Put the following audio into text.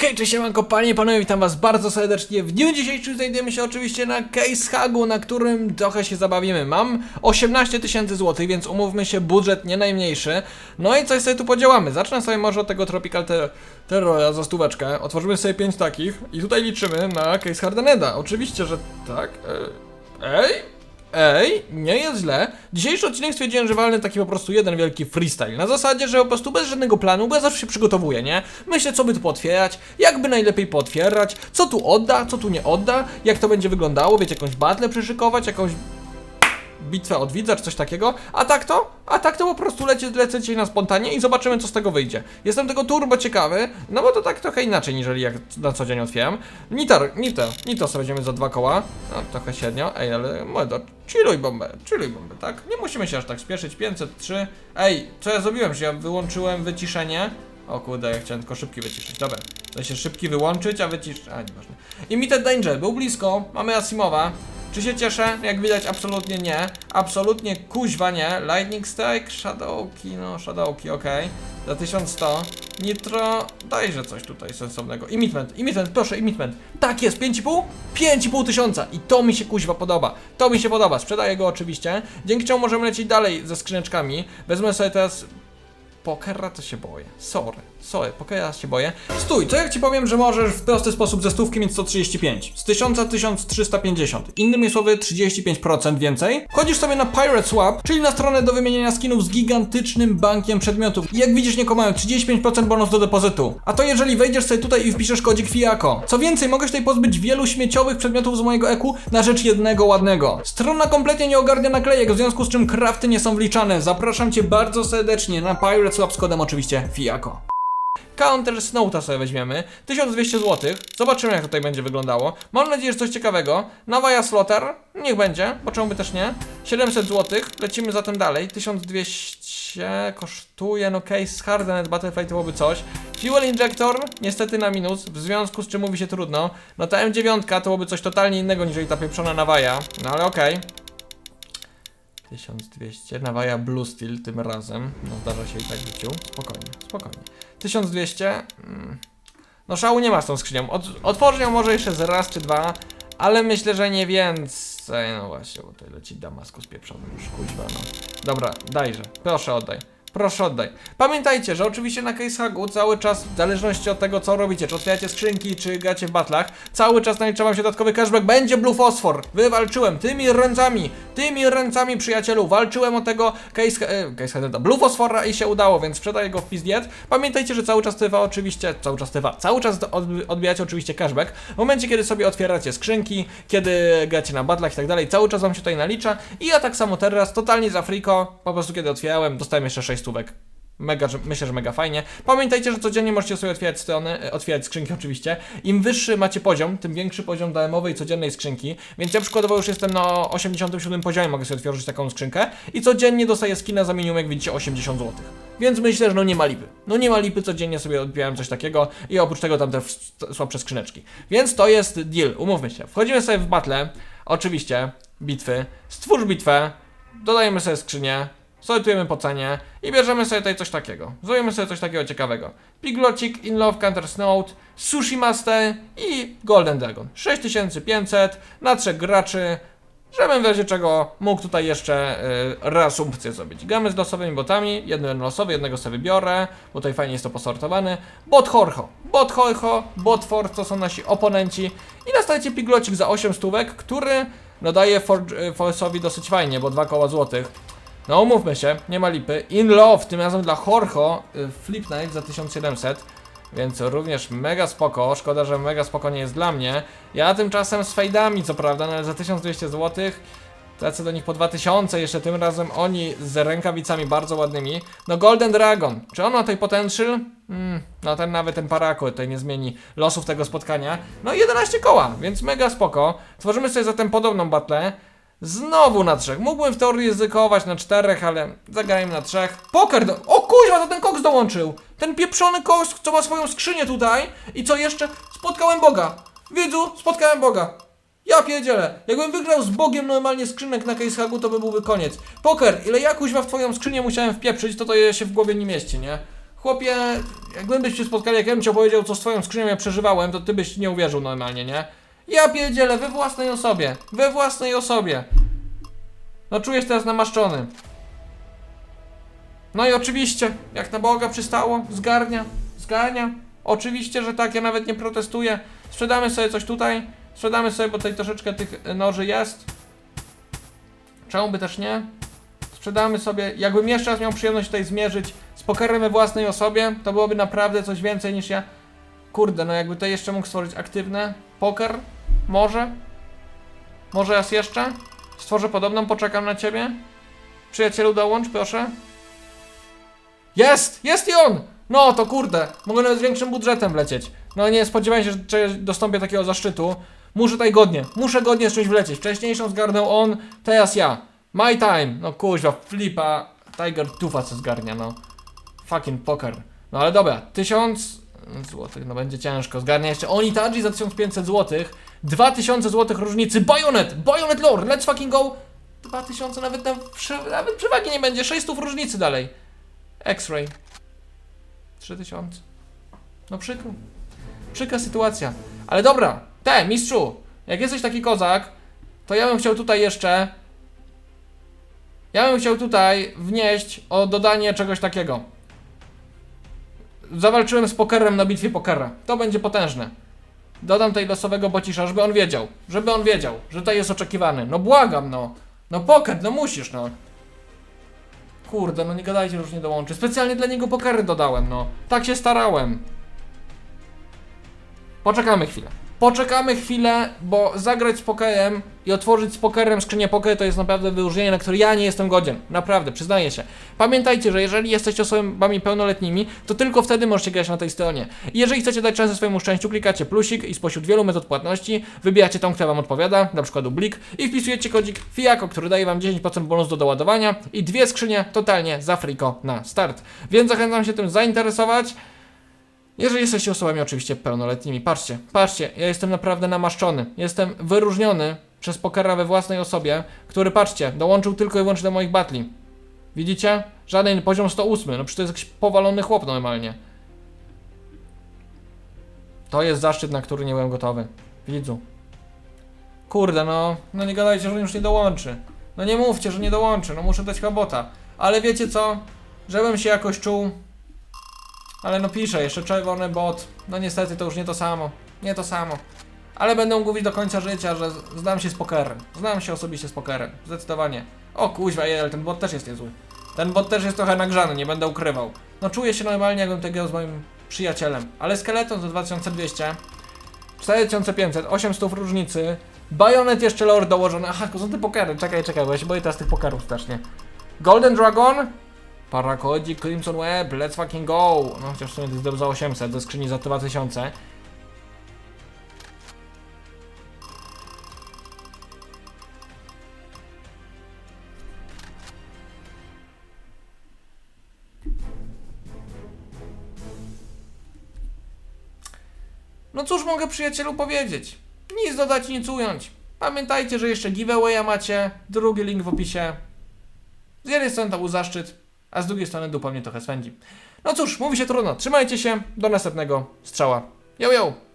Hej, cześć, siemanko, panie i panowie, witam was bardzo serdecznie. W dniu dzisiejszym znajdujemy się oczywiście na Case Hagu, na którym trochę się zabawimy. Mam 18 tysięcy złotych, więc umówmy się, budżet nie najmniejszy. No i coś sobie tu podziałamy. Zacznę sobie może od tego Tropical Ter za stóweczkę. Otworzymy sobie 5 takich i tutaj liczymy na Case Hardeneda. Oczywiście, że tak. E, Ej, Ej, nie jest źle. Dzisiejszy odcinek stwierdziłem, że walnę taki po prostu jeden wielki freestyle. Na zasadzie, że po prostu bez żadnego planu, bo ja zawsze się przygotowuję, nie? Myślę, co by tu pootwierać, jakby najlepiej pootwierać, co tu odda, co tu nie odda, jak to będzie wyglądało, wiecie, jakąś battle przyszykować, jakąś bitwę od widza, czy coś takiego. A tak to? A tak to po prostu lecie, lecę dzisiaj na spontanie i zobaczymy, co z tego wyjdzie. Jestem tego turbo ciekawy, no bo to tak trochę inaczej, niż jak na co dzień otwieram. Nitar, Nito, Nito sobie weźmiemy za dwa koła. No, trochę średnio. Ej, ale młodo, chilluj bombę, chilluj bombę, tak? Nie musimy się aż tak spieszyć. 503. Ej, co ja zrobiłem, że ja wyłączyłem wyciszenie? O kurde, ja chciałem tylko szybki wyciszyć. Dobra, to się szybki wyłączyć, a wyciszyć. A, nieważne. Imited Danger, był blisko, mamy Asimowa. Czy się cieszę? Jak widać, absolutnie nie. Absolutnie kuźwa nie. Lightning Strike, Shadowki, no Shadowki, okej. Za 1100. Nitro, dajże coś tutaj sensownego. Imitment, imitment, proszę, imitment. Tak jest, 5,5? 5,5 tysiąca. I to mi się kuźwa podoba. To mi się podoba. Sprzedaję go oczywiście. Dzięki czemu możemy lecieć dalej ze skrzyneczkami. Wezmę sobie teraz Pokera to się boję. Sorry, sorry, pokera się boję. Stój, to jak ci powiem, że możesz w prosty sposób ze stówki mieć 135. Z 1000 1350. Innymi słowy 35% więcej. Chodzisz sobie na Pirate Swap, czyli na stronę do wymieniania skinów z gigantycznym bankiem przedmiotów. I jak widzisz, nie mają 35% bonus do depozytu. A to jeżeli wejdziesz sobie tutaj i wpiszesz kodzik FIAKO. Co więcej, mogę się tutaj pozbyć wielu śmieciowych przedmiotów z mojego EQ na rzecz jednego ładnego. Strona kompletnie nie ogarnia naklejek, w związku z czym crafty nie są wliczane. Zapraszam cię bardzo serdecznie na Pirate Swap z kodem oczywiście FIAKO. Counter Snowta sobie weźmiemy. 1200 zł. Zobaczymy jak tutaj będzie wyglądało. Mam nadzieję, że coś ciekawego. Nawaja Slaughter. Niech będzie, bo też nie. 700 zł. Lecimy zatem dalej. 1200 kosztuje, no case Hardened Battlefight to byłoby coś. Fuel Injector, niestety na minus, w związku z czym mówi się trudno. No ta M9 to byłoby coś totalnie innego niż ta pieprzona nawaja. No ale okej. 1200, nawaja Blue Steel tym razem. No zdarza się i tak życiu. Spokojnie, spokojnie. 1200. Mm. No szału nie ma z tą skrzynią. Otworzę ją może jeszcze z raz czy dwa, ale myślę, że nie więcej. No właśnie, bo tutaj leci Damaskus pieprzony już, kuźwa no. Dobra, dajże. Proszę oddaj. Proszę oddaj. Pamiętajcie, że oczywiście na CaseHagu cały czas, w zależności od tego co robicie, czy otwieracie skrzynki, czy gracie w batlach, cały czas nalicza wam się dodatkowy cashback, będzie Blue Phosphor. Wywalczyłem tymi ręcami, tymi ręcami przyjacielu, walczyłem o tego Case, e, case Blue Phosphora i się udało, więc sprzedaję go w pizdiet. Pamiętajcie, że cały czas trwa oczywiście, cały czas trwa, cały czas odb- odbijacie oczywiście cashback. W momencie, kiedy sobie otwieracie skrzynki, kiedy gracie na batlach i tak dalej, cały czas wam się tutaj nalicza i ja tak samo teraz, totalnie za friko, po prostu kiedy otwierałem, dostałem jeszcze 6 stówek. Mega, że, myślę, że mega fajnie. Pamiętajcie, że codziennie możecie sobie otwierać strony, e, otwierać skrzynki oczywiście. Im wyższy macie poziom, tym większy poziom darmowej codziennej skrzynki. Więc ja przykładowo już jestem na 87 poziomie, mogę sobie otworzyć taką skrzynkę. I codziennie dostaję skina za minimum, jak widzicie, 80 zł. Więc myślę, że no nie ma lipy. No nie ma lipy, codziennie sobie odbierałem coś takiego i oprócz tego tam te słabsze skrzyneczki. Więc to jest deal, umówmy się. Wchodzimy sobie w battle, oczywiście, bitwy. Stwórz bitwę, dodajemy sobie skrzynię, sortujemy po cenie i bierzemy sobie tutaj coś takiego. Zrobimy sobie coś takiego ciekawego. Piglocik, In Love, Counter Snout, Sushi Master i Golden Dragon. 6500 na trzech graczy, żebym w razie czego mógł tutaj jeszcze y, reasumpcję zrobić. Gramy z losowymi botami, jeden losowy, jednego sobie wybiorę, bo tutaj fajnie jest to posortowane. Bot Horho, Bot Horho, Bot Force to są nasi oponenci i dostajecie Piglocik za 8 stówek, który daje For y, Force'owi dosyć fajnie, bo dwa koła złotych. No umówmy się, nie ma lipy. In Love, tym razem dla Horho, y, Flip Night za 1700. Więc również mega spoko, szkoda, że mega spoko nie jest dla mnie. Ja tymczasem z fejdami, co prawda, no ale za 1200 zł Lecę do nich po 2000, jeszcze tym razem oni z rękawicami bardzo ładnymi. No Golden Dragon, czy on ma tutaj potential? Mm, no ten nawet ten parako tutaj nie zmieni losów tego spotkania. No i 11 koła, więc mega spoko. Tworzymy sobie zatem podobną battlę. Znowu na trzech. Mógłbym w teorii ryzykować na czterech, ale zagrajmy na trzech. Poker do... O kuźwa, to ten koks dołączył! Ten pieprzony koks, co ma swoją skrzynię tutaj. I co jeszcze? Spotkałem Boga. Widzu, spotkałem Boga. Ja pierdzielę. Jakbym wygrał z Bogiem normalnie skrzynek na Case Hagu, to by byłby koniec. Poker, ile ja kuźwa w twoją skrzynię musiałem wpieprzyć, to to je się w głowie nie mieści, nie? Chłopie, jakbym byś się spotkali, jak ja bym ci opowiedział, co z twoją skrzynią ja przeżywałem, to ty byś nie uwierzył normalnie, nie? Ja pierdzielę, we własnej osobie, we własnej osobie. No czujesz teraz namaszczony. No i oczywiście, jak na Boga przystało, zgarnia, zgarnia. Oczywiście, że tak, ja nawet nie protestuję. Sprzedamy sobie coś tutaj, sprzedamy sobie, bo tutaj troszeczkę tych e, noży jest. Czemu by też nie? Sprzedamy sobie, jakbym jeszcze raz miał przyjemność tutaj zmierzyć z pokerem we własnej osobie, to byłoby naprawdę coś więcej niż ja. Kurde, no jakby tutaj jeszcze mógł stworzyć aktywne poker, może? Może raz jeszcze? Stworzę podobną, poczekam na ciebie. Przyjacielu, dołącz, proszę. Jest! Jest i on! No to kurde, mogę nawet z większym budżetem lecieć. No nie spodziewałem się, że dostąpię takiego zaszczytu. Muszę tutaj godnie, muszę godnie z czymś wlecieć. Wcześniejszą zgarnął on, teraz ja. My time. No kuźwa, flipa. Tiger Tufa co zgarnia, no. Fucking poker. No ale dobra, 1000 złotych, no będzie ciężko. Zgarnia jeszcze Onitaji za 1500 złotych. 2000 złotych różnicy. Bayonet! Bayonet lore! Let's fucking go! 2000 nawet, na, przy, nawet przewagi nie będzie. 600 różnicy dalej. X-ray. 3000. No przykro. Przykra sytuacja. Ale dobra, te, mistrzu, jak jesteś taki kozak, to ja bym chciał tutaj jeszcze. Ja bym chciał tutaj wnieść o dodanie czegoś takiego. Zawalczyłem z pokerem na bitwie pokera. To będzie potężne. Dodam tutaj losowego bocisza, żeby on wiedział. Żeby on wiedział, że tutaj jest oczekiwany. No błagam, no. No poker, no musisz, no. Kurde, no nie gadajcie, że już nie dołączy. Specjalnie dla niego pokery dodałem, no. Tak się starałem. Poczekamy chwilę. Poczekamy chwilę, bo zagrać z pokerem i otworzyć z pokerem skrzynię poker to jest naprawdę wyróżnienie, na które ja nie jestem godzien. Naprawdę, przyznaję się. Pamiętajcie, że jeżeli jesteście osobami pełnoletnimi, to tylko wtedy możecie grać na tej stronie. I jeżeli chcecie dać szansę swojemu szczęściu, klikacie plusik i spośród wielu metod płatności wybieracie tą, która Wam odpowiada, na przykład Blik i wpisujecie kodzik FIAKO, który daje Wam 10% bonus do doładowania i dwie skrzynie totalnie za friko na start. Więc zachęcam się tym zainteresować. Jeżeli jesteście osobami oczywiście pełnoletnimi, patrzcie, patrzcie, ja jestem naprawdę namaszczony. Jestem wyróżniony przez pokera we własnej osobie, który, patrzcie, dołączył tylko i wyłącznie do moich batli. Widzicie? Żaden poziom 108, no przecież to jest jakiś powalony chłop normalnie. To jest zaszczyt, na który nie byłem gotowy. Widzu. Kurde, no, no nie gadajcie, że już nie dołączy. No nie mówcie, że nie dołączy, no muszę dać chłopota. Ale wiecie co? Żebym się jakoś czuł, ale no piszę, jeszcze czerwony bot. No niestety to już nie to samo. Nie to samo. Ale będę mówić do końca życia, że znam się z pokerem. Znam się osobiście z pokerem. Zdecydowanie. O kuźwa, jel, ten bot też jest niezły. Ten bot też jest trochę nagrzany, nie będę ukrywał. No czuję się normalnie, jakbym tego z moim przyjacielem. Ale skeleton za 2200. 4500, 800 różnicy. Bajonet jeszcze lore dołożony. Aha, to są te pokery. Czekaj, czekaj, bo ja się boję teraz tych pokerów strasznie. Golden Dragon. Parakodzik, Crimson Web, let's fucking go! No chociaż w sumie to jest za 800, do skrzyni za 2000. No cóż mogę przyjacielu powiedzieć? Nic dodać, nic ująć. Pamiętajcie, że jeszcze giveawaya macie, drugi link w opisie. Z jednej strony to był zaszczyt, a z drugiej strony dupa mnie trochę swędzi. No cóż, mówi się trudno. Trzymajcie się, do następnego strzała. Yo, yo!